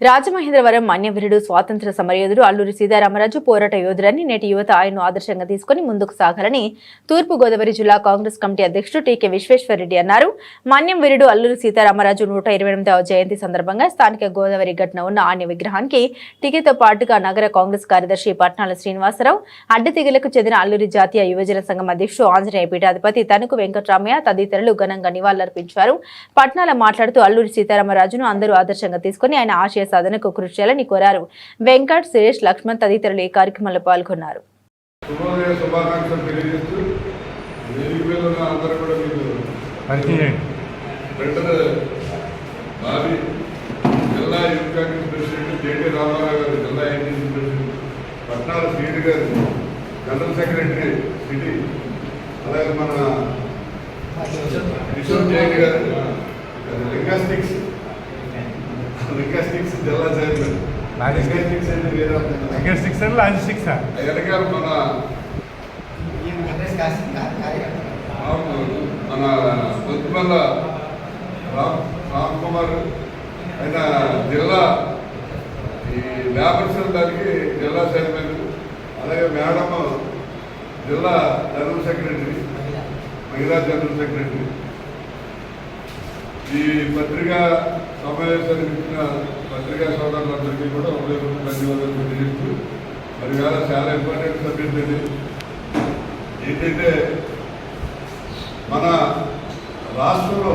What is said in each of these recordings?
రాజమహేంద్రవరం మన్యవీరుడు స్వాతంత్ర సమరయోధుడు అల్లూరి సీతారామరాజు పోరాట యోధుడని నేటి యువత ఆయన్ను ఆదర్శంగా తీసుకుని ముందుకు సాగాలని తూర్పు గోదావరి జిల్లా కాంగ్రెస్ కమిటీ అధ్యక్షుడు టీకే విశ్వేశ్వరరెడ్డి అన్నారు. మన్యం వీరుడు అల్లూరి సీతారామరాజు నూట ఇరవై ఎనిమిదవ జయంతి సందర్భంగా స్థానిక గోదావరి ఘటన ఉన్న ఆన్య విగ్రహానికి టీకేతో పాటుగా నగర కాంగ్రెస్ కార్యదర్శి పట్నాల శ్రీనివాసరావు అడ్డతీగలకు చెందిన అల్లూరి జాతీయ యువజన సంఘం అధ్యక్షుడు ఆంజనేయ పీఠాధిపతి తణుకు వెంకటరామయ్య తదితరులు ఘనంగా నివాళులర్పించారు. పట్నాల మాట్లాడుతూ అల్లూరి సీతారామరాజును అందరూ ఆదర్శంగా తీసుకుని ఆయన ఆశయ సాధనకు కృషి చేయాలని కోరారు. వెంకట్ సురేష్ లక్ష్మణ్ తదితరులు ఈ కార్యక్రమంలో పాల్గొన్నారు. జిల్లా youth Congress president JT Rama Rao గారు జిల్లా ప్రెసిడెంట్ పట్నాల గారు జనరల్ సెక్రటరీ సిటీ అలాగే మన కిషోర్ జైన్ గారు లింగాస్టిక్స్ జిల్లా చైర్మన్ లింగాస్టిక్స్ అంటే వేరే అర్థం కాదు. Second six and last six వెనకాల మన అవును, మన పొద్దుమల్ల రామ్ రామ్ కుమార్ ఆయన జిల్లా ఈ లేబర్ సెల్ దానికి జిల్లా చైర్మన్ అలాగే మేడం జిల్లా జనరల్ సెక్రటరీ మహిళా జనరల్ సెక్రటరీ ఈ పత్రికా సమావేశానికి ఇచ్చిన పత్రికా అందరికీ కూడా హృదయపూర్వక ధన్యవాదాలు తెలియజేస్తూ మరి వేళ చాలా ఇంపార్టెంట్ సబ్జెక్ట్ ఇది ఏంటంటే మన రాష్ట్రంలో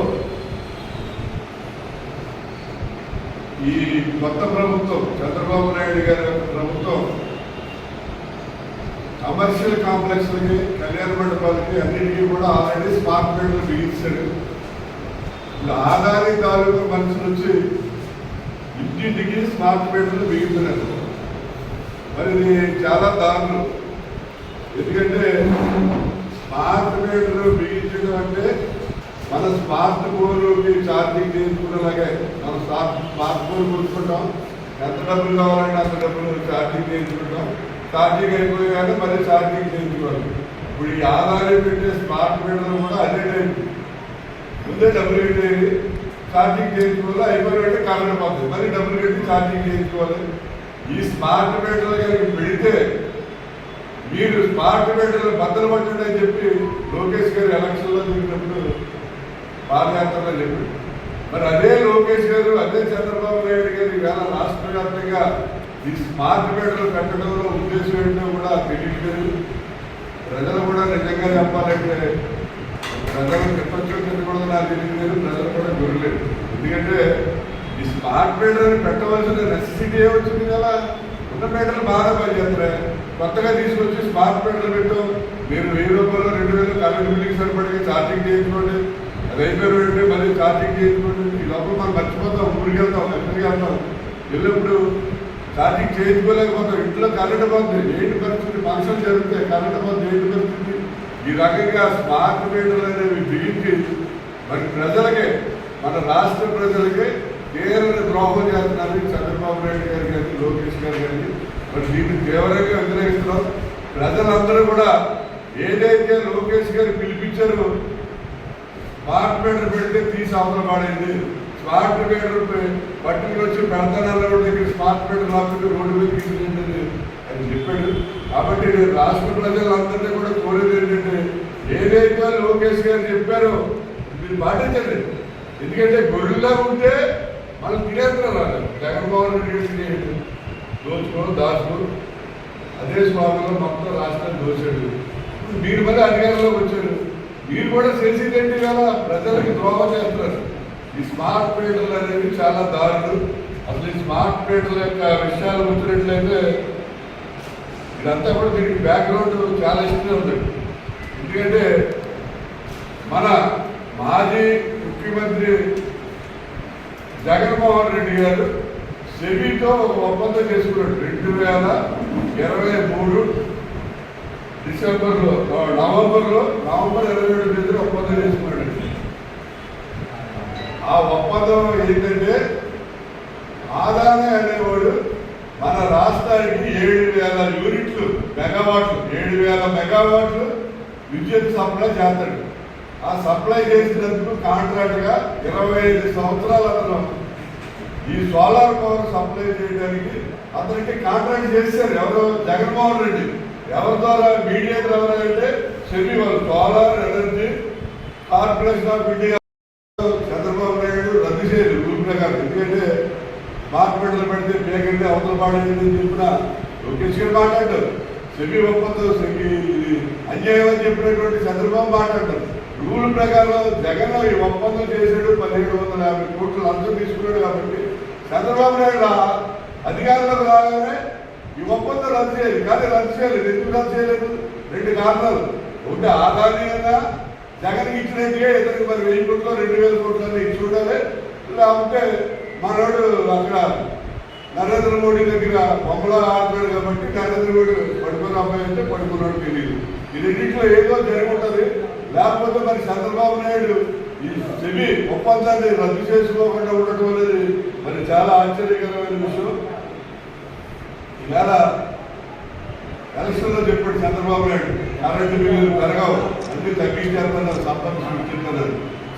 ఈ కొత్త ప్రభుత్వం చంద్రబాబు నాయుడు గారి ప్రభుత్వం కమర్షియల్ కాంప్లెక్స్లకి కళ్యాణ మండపాలకి అన్నిటికీ కూడా ఆల్రెడీ స్మార్ట్ మీటర్లు బిగించాడు ఇలా ఆదాని తాలూకు మనుషులు వచ్చి ఇంటింటికి స్మార్ట్ మీటర్లు బిగించినారు మరి ఇది చాలా దారులు ఎందుకంటే స్మార్ట్ మీటర్ బిగించడం అంటే మన స్మార్ట్ ఫోన్కి ఛార్జింగ్ చేసుకునేలాగే మనం స్మార్ట్ స్మార్ట్ ఫోన్ కొనుక్కుంటాం. ఎంత డబ్బులు కావాలంటే అంత డబ్బులు ఛార్జింగ్ చేయించుకుంటాం. ఛార్జింగ్ అయిపోయాక మళ్ళీ ఛార్జింగ్ చేయించుకోవాలి. ఇప్పుడు ఈ ఆధారం పెట్టే స్మార్ట్ మీటర్ కూడా అదే టైం. ముందే డబ్బులు కట్టేది ఛార్జింగ్ చేయించుకోవాలి అయిపోయినట్టే కరెంట్ పోతుంది మళ్ళీ డబ్బులు కట్టి ఛార్జింగ్ చేయించుకోవాలి ఈ స్మార్ట్ మీటర్లు కనుక పెడితే మీరు స్మార్ట్ మీటర్లు బద్దలు పట్టండి అని చెప్పి లోకేష్ గారు ఎలక్షన్లో దిగినప్పుడు పాదయాత్రలో చెప్పాడు మరి అదే లోకేష్ గారు అదే చంద్రబాబు నాయుడు గారు ఈవేళ రాష్ట్ర వ్యాప్తంగా ఈ స్మార్ట్ మీటర్లు పెట్టడంలో ఉద్దేశం ఏంటో కూడా తెలియట్లేదు. ప్రజలు కూడా నిజంగా చెప్పాలంటే ప్రజలు చెప్పచ్చు తినకూడదు నాకు తెలియదు ప్రజలు కూడా గురలేదు ఎందుకంటే ఈ స్మార్ట్ మీటర్ని పెట్టవలసిన నెసెసిటీ వచ్చింది కదా? ఉన్న మీటర్లు బాగా పనిచేస్తున్నాయి. కొత్తగా తీసుకొచ్చి స్మార్ట్ మీటర్లు పెట్టు. మీరు వెయ్యి రూపాయలు రెండు వేలు కరెంట్ బిల్లింగ్ సరిపడి ఛార్జింగ్ చేయించుకోండి. అది అయిపోయిన వెంటనే మళ్ళీ ఛార్జింగ్ చేయించుకోండి. ఈ లోపల మనం మర్చిపోతాం ఊరికి వెళ్తాం ఎక్కడికి వెళ్తాం. వెళ్ళినప్పుడు ఛార్జింగ్ చేయించుకోలేకపోతాం. ఇంట్లో కరెంట్ పోతుంది ఏంటి పరిస్థితి ఫంక్షన్ జరుగుతాయి కరెంట్ పోతుంది ఏంటి పరిస్థితి. ఈ రకంగా స్మార్ట్ మీటర్లు అనేవి బిగించి మరి ప్రజలకే మన రాష్ట్ర ప్రజలకే తీరని ద్రోహం చేస్తున్నారు చంద్రబాబు నాయుడు గారు కానీ లోకేష్ గారు కానీ. మరి దీన్ని తీవ్రంగా వ్యతిరేకిస్తున్నాం ప్రజలందరూ కూడా ఏదైతే లోకేష్ గారు పిలిపించారో స్మార్ట్ మీటర్ పెడితే తీసి అవసరం పడింది స్మార్ట్ మీటర్ పట్టుకుని వచ్చి పెడతానన్న దగ్గర స్మార్ట్ మీటర్ రాకుండా రోడ్డు మీద తీసుకెళ్ళింది అని చెప్పాడు. కాబట్టి నేను రాష్ట్ర ప్రజలందరినీ కూడా కోరేది ఏంటంటే ఏదైతే లోకేష్ గారు చెప్పారో మీరు పాటించండి. ఎందుకంటే గొర్రెలా ఉంటే మనం తినేస్తున్నారు జగన్మోహన్ రెడ్డి గారు దోచుకో దాచుకో. అదే స్వామిలో మొత్తం రాష్ట్రాన్ని దోచాడు. మీరు మళ్ళీ అధికారంలోకి వచ్చారు. మీరు కూడా చేసేది ఏంటి కదా ప్రజలకు ద్రోహం చేస్తున్నారు? ఈ స్మార్ట్ మీటర్లు అనేవి చాలా దారులు అసలు ఈ స్మార్ట్ మీటర్ల యొక్క విషయాలు వచ్చినట్లయితే ఇదంతా కూడా దీనికి బ్యాక్గ్రౌండ్ చాలా ఇష్టం ఉంది. ఎందుకంటే మన మాజీ ముఖ్యమంత్రి జగన్మోహన్ రెడ్డి గారు సెబీతో ఒక ఒప్పందం చేసుకున్నాడు. రెండు వేల ఇరవై మూడు డిసెంబర్లో నవంబర్లో నవంబర్ ఇరవై ఏడు తేదీన ఒప్పందం చేసుకున్నాడు. ఆ ఒప్పందం ఏంటంటే ఆదానే అనేవాడు మన రాష్ట్రానికి ఏడు వేల యూనిట్లు మెగావాట్లు ఏడు వేల మెగావాట్లు విద్యుత్ సప్లై చేస్తాడు. ఆ సప్లై చేసినందుకు కాంట్రాక్ట్గా ఇరవై ఐదు సంవత్సరాలు అతను ఈ సోలార్ పవర్ సప్లై చేయడానికి అతనికి కాంట్రాక్ట్ చేశారు ఎవరు? జగన్మోహన్ రెడ్డి. ఎవరి ద్వారా? మీడియేటర్ ఎవరంటే సెమీ వాళ్ళు. Solar energy corporation of India Chandrababu Naidu రద్దు చేయరు రూల్ ప్రకారం ఎందుకంటే స్మార్ట్ మీటర్లు పెడితే అవతల పాడేది అని చెప్పిన లోకేష్ గారు మాట్లాడారు సెమీ ఒప్పందం సెమీ ఇది అన్యాయం అని చెప్పినటువంటి చంద్రబాబు మాట్లాడారు రూల్ ప్రకారం జగన్ ఈ ఒప్పందం చేశాడు పదిహేడు వందల యాభై కోట్లు లంచం తీసుకున్నాడు కాబట్టి చంద్రబాబు నాయుడు ఆ అధికారంలోకి రాగానే ఈ ఒప్పందం రద్దు చేయాలి. కానీ రద్దు చేయలేదు ఎందుకు రద్దు చేయలేదు? రెండు కారణాలు. ఒకటి ఆదానీయంగా జగన్ ఇచ్చినట్టుగా ఇతనికి మరి వెయ్యి కోట్లు రెండు వేల కోట్లు అని ఇచ్చి ఉండాలి. లేకపోతే మనోడు అక్కడ నరేంద్ర మోడీ దగ్గర బొమ్మలా ఆడుతున్నాడు కాబట్టి నరేంద్ర మోడీ పడుకున్న అబ్బాయి అంటే పడుకున్నాడు తెలియదు. ఈ రెండింటిలో ఏదో జరిగి ఉంటది లేకపోతే మరి చంద్రబాబు నాయుడు ఈ సెమీ ఒప్పందాన్ని రద్దు చేసుకోకుండా ఉండటం అనేది మరి చాలా ఆశ్చర్యకరమైన విషయం. ఈవేళ ఎలక్షన్లో చెప్పాడు చంద్రబాబు నాయుడు కరెంటు బిల్లులు పెరగవు అన్ని తగ్గించేస్తున్నారు సంపద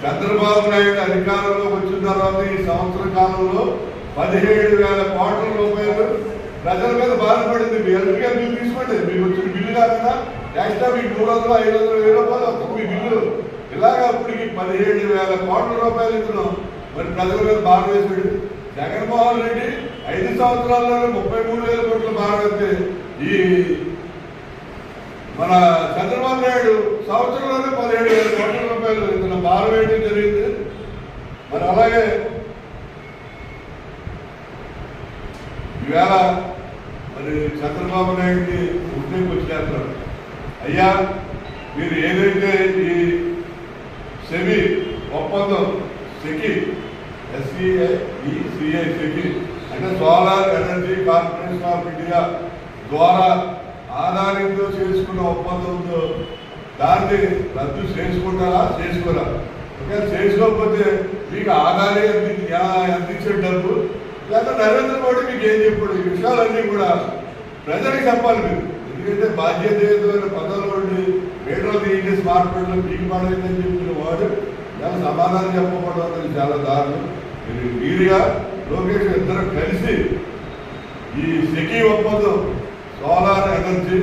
చంద్రబాబు నాయుడు అధికారంలోకి వచ్చిన తర్వాత ఈ సంవత్సర కాలంలో పదిహేడు వేల కోట్ల రూపాయలు ప్రజల మీద బాధపడింది. మీ ఎలక్ట్రికల్ బిల్లు తీసుకోండి. మీకు వచ్చిన బిల్లు కాకుండా ఎక్స్ట్రా మీకు మూడు వందలు ఐదు వందలు వెయ్యి రూపాయలు వస్తుంది మీ బిల్లు. ఇలాగ అప్పటికి పదిహేడు వేల కోట్ల రూపాయలు ఇస్తున్నాం. మరి ప్రజల మీద బాధ వేసాడు జగన్మోహన్ రెడ్డి ఐదు సంవత్సరాల్లోనే ముప్పై మూడు వేల కోట్లు బాగా ఈ మన చంద్రబాబు నాయుడు సంవత్సరంలోనే పదిహేడు వేల కోట్ల రూపాయలు ఇతను భారం వేయడం జరిగింది? మరి అలాగే ఈవేళ మరి చంద్రబాబు నాయుడికి ఉద్యోగం వచ్చేస్తారు అయ్యా మీరు ఏదైతే ఈ సెమి ఒప్పందం సెకి ఎస్సీఐ సెకి అంటే solar energy corporation of India ద్వారా ఆధారంతో చేసుకున్న ఒప్పందంతో దాన్ని రద్దు చేసుకుంటారా చేసుకోరా? ఇంకా చేసుకోకపోతే మీకు ఆధారే అందించే డబ్బు లేదా నరేంద్ర మోడీ మీకు ఏం చెప్పాడు? ఈ విషయాలన్నీ కూడా ప్రజలకు చెప్పాలి మీరు. ఎందుకంటే బాధ్యతయుతమైన పదవులు ఉండి మీటర్లు తీయండి స్మార్ట్ ఫోన్లు మీకు పడలేదని చెప్పిన వాడు చాలా సమాధానం చెప్పకపోవడం అనేది చాలా దారుణం. మీరు మీరుగా లోకేష్ ఇద్దరు కలిసి ఈ సెకీ ఒప్పందం solar energy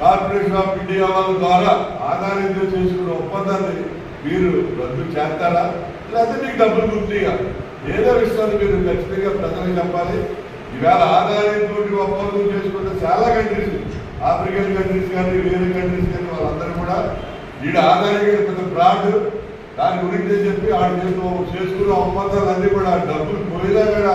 corporation of India వాళ్ళ ద్వారా ఆధారిత చేసుకున్న ఒప్పందాన్ని మీరు రద్దు చేస్తారా? లేకపోతే మీకు డబ్బులు గుర్తిగా ఏదో విషయాన్ని మీరు ఖచ్చితంగా ప్రజలకు చెప్పాలి ఈవేళ ఆధారితోటి ఒప్పందం చేసుకుంటే చాలా కంట్రీస్ ఆఫ్రికన్ కంట్రీస్ కానీ వేరే కంట్రీస్ కానీ వాళ్ళందరూ కూడా వీడు ఆధారిత పెద్ద బ్రాండ్ దాని గురించి చెప్పి ఆడు చేసిన చేసుకున్న ఒప్పందాలన్నీ కూడా డబ్బులు పోయినా కూడా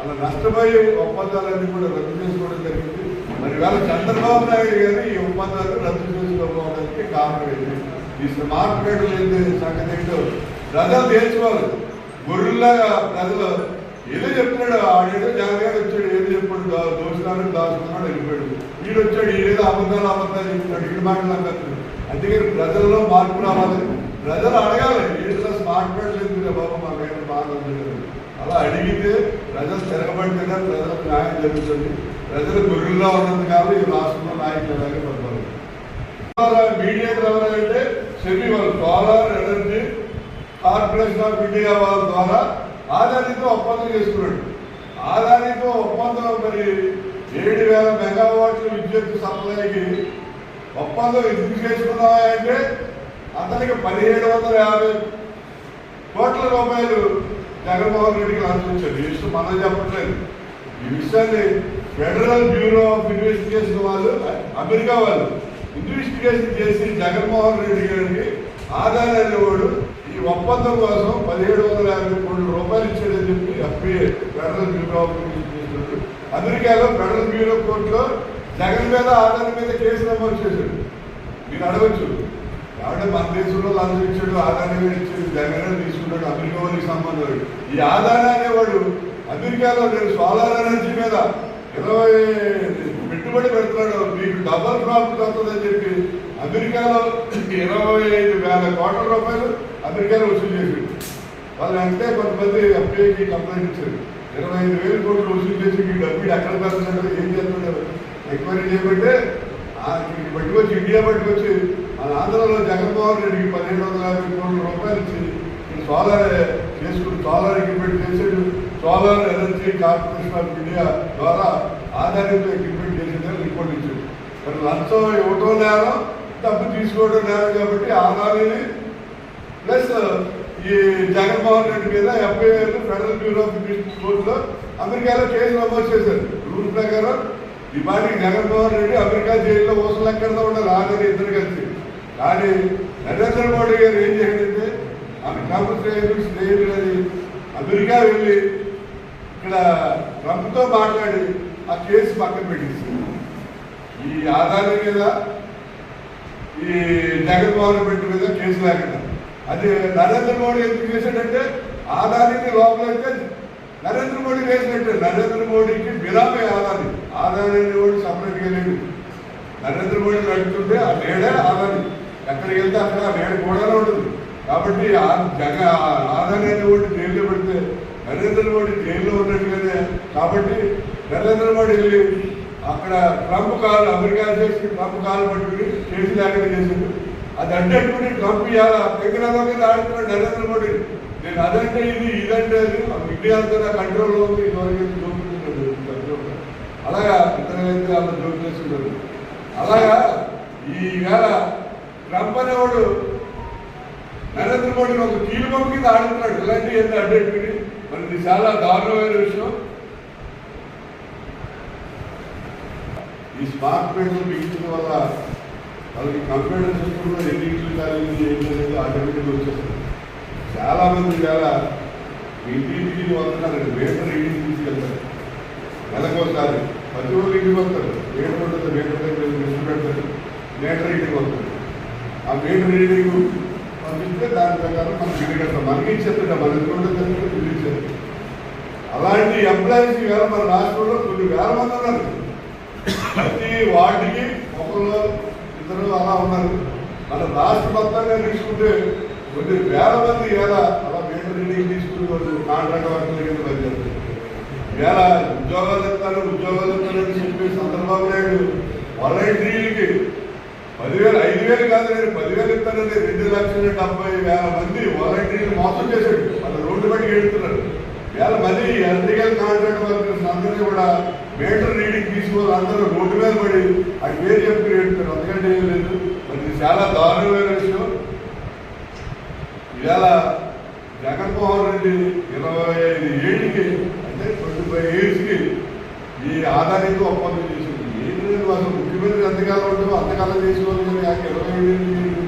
అలా నష్టపోయే ఒప్పందాలన్నీ కూడా రద్దు చేసుకోవడం జరిగింది. మరి వేళ చంద్రబాబు నాయుడు గారు ఈ ఒప్పందాలు రద్దు చేసుకోవడానికి కారణం ఏంటి? ఈ స్మార్ట్ మీటర్లు ఏంటి? సంగతి ఏంటో ప్రజలు తెలుసుకోవాలి. గొర్రెల్లాగా ప్రజలు ఏదో చెప్తున్నాడు ఆడేదో జాగ్రత్తగా వచ్చాడు ఏదో చెప్పాడు దా- దాచుకున్నాడు వెళ్ళిపోయాడు. వీడు వచ్చాడు ఏదో అబద్ధాలు అబద్ధాలు చెప్తున్నాడు వీడు మాటలు అందుకని ప్రజల్లో మార్పు రావాలి. ప్రజలు అడగాలి ఏంటో స్మార్ట్ బాబు మాకైనా బాగా ఉంది అలా అడిగితే ప్రజలు తిరగబడితేనే ప్రజలకు న్యాయం జరుగుతుంది. ప్రజలు గొర్రెల్లో ఉన్నది కాబట్టి ఈ రాష్ట్రంలో నాయకులు అలాగే పడతారు మీడియేటర్ ఎవరంటే సెమీ వాళ్ళు సోలార్ కార్పొరేషన్ ఆఫ్ ఇండియా వాళ్ళ ద్వారా ఆదానితో ఒప్పందం చేసుకున్నాడు. ఆదానితో ఒప్పందం మరి ఏడు వేల మెగావాట్ల విద్యుత్ సప్లైకి ఒప్పందం ఎందుకు చేసుకున్నావా అంటే అతనికి పదిహేడు వందల యాభై కోట్ల రూపాయలు జగన్మోహన్ రెడ్డికి అందించారు ఈ విషయం మనం చెప్పట్లేదు. ఈ విషయాన్ని ఫెడరల్ బ్యూరో ఆఫ్ ఇన్వెస్టిగేషన్ వాళ్ళు అమెరికా వాళ్ళు ఇన్వెస్టిగేషన్ చేసి జగన్మోహన్ రెడ్డి గారికి ఆదాయ అనేవాడు ఒప్పందం కోసం పదిహేడు వందల యాభై కోట్ల రూపాయలు ఇచ్చాడని చెప్పి ఎఫ్బిఐ ఫెడరల్ బ్యూరో ఆఫ్ అమెరికాలో ఫెడరల్ బ్యూరో కోర్టులో జగన్ మీద ఆదాయ మీద కేసు నమోదు చేశాడు. మీరు అడగచ్చు. కాబట్టి మన దేశంలో లంచం ఇచ్చాడు ఆదాయం ఇచ్చాడు జగన్ తీసుకున్నాడు అమెరికా వాళ్ళకి సంబంధం ఈ ఆదాయ అనేవాడు అమెరికాలో నేను సోలార్ ఎనర్జీ మీద ఇరవై పెట్టుబడి పెడుతున్నాడు. మీకు డబల్ ప్రాఫిట్ వస్తుందని చెప్పి అమెరికాలో ఇరవై ఐదు వేల కోట్ల రూపాయలు అమెరికాలో వసూలు చేశాడు వాళ్ళు అంటే కొంతమంది ఎఫ్ఐకి కంప్లైంట్ ఇచ్చారు. ఇరవై ఐదు వేలు కోట్లు వసూలు చేసి ఈ డబ్బులు ఎక్కడ పెడుతున్నారు ఏం చేస్తున్నారు ఎంక్వైరీ చేయబట్టే పట్టుకొచ్చి ఇండియా పట్టుకొచ్చి మన ఆంధ్రలో జగన్మోహన్ రెడ్డికి పన్నెండు వందల యాభై కోట్ల రూపాయలు ఇచ్చి ఈ సోలార్ చేసుకుని సోలార్ ఎక్విప్మెంట్ చేసాడు solar energy corporation of India ద్వారా ఆధారిత ఎక్విప్మెంట్ చేసిందని రిపోర్ట్ ఇచ్చాడు. మరి లంచం ఇవ్వటం నేరం డబ్బు తీసుకోవడం నేరం కాబట్టి ఆధారిని ప్లస్ uh, ఈ జగన్మోహన్ రెడ్డి మీద ఎఫ్ఐఆర్ ఫెడరల్ బ్యూరో ఆఫ్ కోర్టులో అమెరికాలో కేసు నమోదు చేశారు. రూల్ ప్రకారం ఈ పాటికి జగన్మోహన్ రెడ్డి అమెరికా జైల్లో ఊసలు ఉండాలి. ఆధార్ ఇద్దరు కలిసి. కానీ నరేంద్ర మోడీ గారు ఏం చేయాలంటే ఆమె ట్రంప్ స్నేహితుడు స్నేహితుడు అమెరికా వెళ్ళి ఇక్కడ ట్రంప్తో మాట్లాడి ఆ కేసు పక్కన పెట్టేసి ఈ ఆధార్ మీద ఈ జగన్మోహన్ రెడ్డి మీద కేసు లేకుండా. అది నరేంద్ర మోడీ ఎందుకు చేశాడంటే ఆదానికి లోపలైతే నరేంద్ర మోడీ వేసినట్టే నరేంద్ర మోడీకి బిరామే ఆదాని ఆదాని కూడా సపరేట్గా లేడు నరేంద్ర మోడీ నడుపుతుంటే ఆ నేడే ఆదాని ఎక్కడికి వెళ్తే అక్కడ ఆ నేడు కూడా ఉంటుంది. కాబట్టి ఆ జగ ఆదాని అనేవాడు జైల్లో పెడితే నరేంద్ర మోడీ జైల్లో ఉన్నట్టుగానే. కాబట్టి నరేంద్ర మోడీ వెళ్ళి అక్కడ ట్రంప్ కాలు అమెరికా చేసి ట్రంప్ కాలు పట్టుకుని కేసు లేకుండా చేసిండు. అది అంటే ట్రంప్ ఇవాళ మీద ఆడుతున్నాడు నరేంద్ర మోడీ. నేను అదంటే ఇది ఇదంటే అది. ఇండియా అంతా కంట్రోల్లో ఉంది. ఇదివరకు జోకుతున్నాడు అలాగా? ఇతరులైతే అలా జోకు చేస్తున్నారు. అలాగా? ఈ వేళ ట్రంప్ అనేవాడు నరేంద్ర మోడీని ఒక కీలుబొమ్మ కింద ఆడుతున్నాడు. ఇలాంటి ఏంటి అడ్డెట్టుకుని మరి ఇది చాలా దారుణమైన విషయం. ఈ స్మార్ట్ మీటర్లు బిగించడం వల్ల వాళ్ళకి కంప్యూటర్ సిస్టంలో ఎన్ని ఇట్లు కాలేదు ఏంటి అనేది ఆటోమేటిక్గా వచ్చేస్తుంది. చాలా మంది ఇంటింటికి వస్తున్నారండి మీటర్ ఇంటికి తీసుకెళ్తారు. నెలకోసారి ప్రతి ఒక్కరు ఇంటికి వస్తారు. మీటర్ ఉంటుంది మీటర్ దగ్గర మిషన్ పెడతారు. మేటర్ ఇంటికి వస్తారు. ఆ మేటర్ ఇంటికి పంపిస్తే దాని ప్రకారం మనం బిల్లు కడతాం. మనకి ఇచ్చేస్తుంట మన ఎదురుంటే బిల్లు ఇచ్చారు. అలాంటి ఎంప్లాయీస్ ఇవాళ మన రాష్ట్రంలో కొన్ని వేల మంది ఉన్నారు. ప్రతి వార్డుకి ఒకరు అందరూ అలా ఉన్నారు. మన రాష్ట్ర మొత్తంగా తీసుకుంటే కొన్ని వేల మంది ఇలా అలా మీటర్ రీడింగ్ తీసుకుని వాళ్ళు కాంట్రాక్ట్ వర్కుల కింద పనిచేస్తారు ఇలా ఉద్యోగాలు చెప్తారు ఉద్యోగాలు చెప్తారని చెప్పి చంద్రబాబు నాయుడు వాలంటీర్లకి పదివేలు ఐదు వేలు కాదు నేను పదివేలు ఇస్తానని రెండు లక్షల డెబ్బై వేల మంది వాలంటీర్లు మోసం చేశాడు. వాళ్ళ రోడ్డు బట్టి వెళ్తున్నారు వేల మంది ఎలక్ట్రికల్ కాంట్రాక్ట్ వర్కర్స్ అందరినీ కూడా మీటర్ రీడింగ్ తీసుకోవాలి అందరూ రోడ్డు మీద పడి ఆ పేరు చెప్పి ఏడుతున్నారు అందుకంటే ఏం లేదు. మరి ఇది చాలా దారుణమైన విషయం. ఇవాళ జగన్మోహన్ రెడ్డి ఇరవై ఐదు ఏళ్ళకి అంటే ట్వంటీ ఫైవ్ ఇయర్స్కి ఈ ఆదాయంతో ఒప్పందం చేసింది. ఏంటి లేదు అసలు ముఖ్యమంత్రి ఎంతకాలం ఉంటుందో అంతకాలం చేసుకోవాలి కానీ ఆ ఇరవై ఐదు ఏళ్ళు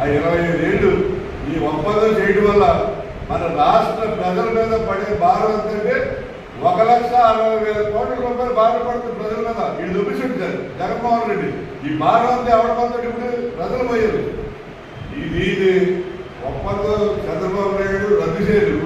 ఆ ఇరవై ఐదు ఏళ్ళు ఈ ఒప్పందం చేయడం వల్ల మన రాష్ట్ర ప్రజల మీద పడే భారం ఎంతంటే ఒక లక్ష అరవై వేల కోట్ల రూపాయలు బాధపడుతున్న ప్రజల మీద వీడు చూపించుంటారు జగన్మోహన్ రెడ్డి. ఈ భారం అంతా ఎవరికొంత ఇప్పుడు ప్రజలు పోయారు. ఇది ఒప్పందం చంద్రబాబు నాయుడు రద్దు చేయరు